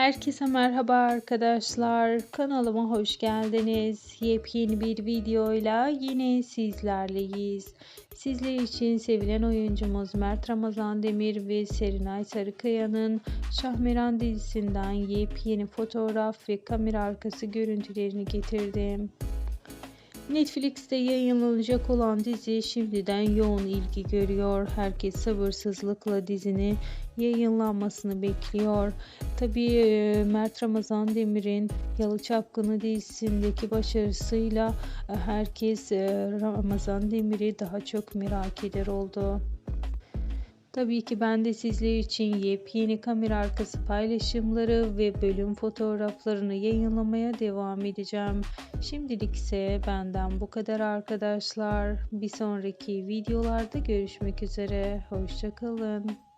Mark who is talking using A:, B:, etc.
A: Herkese merhaba arkadaşlar. Kanalıma hoş geldiniz. Yepyeni bir videoyla yine sizlerleyiz. Sizler için sevilen oyuncumuz Mert Ramazan Demir ve Serenay Sarıkaya'nın Şahmeran dizisinden yepyeni fotoğraf ve kamera arkası görüntülerini getirdim. Netflix'te yayınlanacak olan dizi şimdiden yoğun ilgi görüyor. Herkes sabırsızlıkla dizinin yayınlanmasını bekliyor. Tabii e, Mert Ramazan Demir'in Yalı Çapkını dizisindeki başarısıyla e, herkes e, Ramazan Demir'i daha çok merak eder oldu. Tabii ki ben de sizler için yepyeni kamera arkası paylaşımları ve bölüm fotoğraflarını yayınlamaya devam edeceğim. Şimdilik ise benden bu kadar arkadaşlar. Bir sonraki videolarda görüşmek üzere. Hoşçakalın.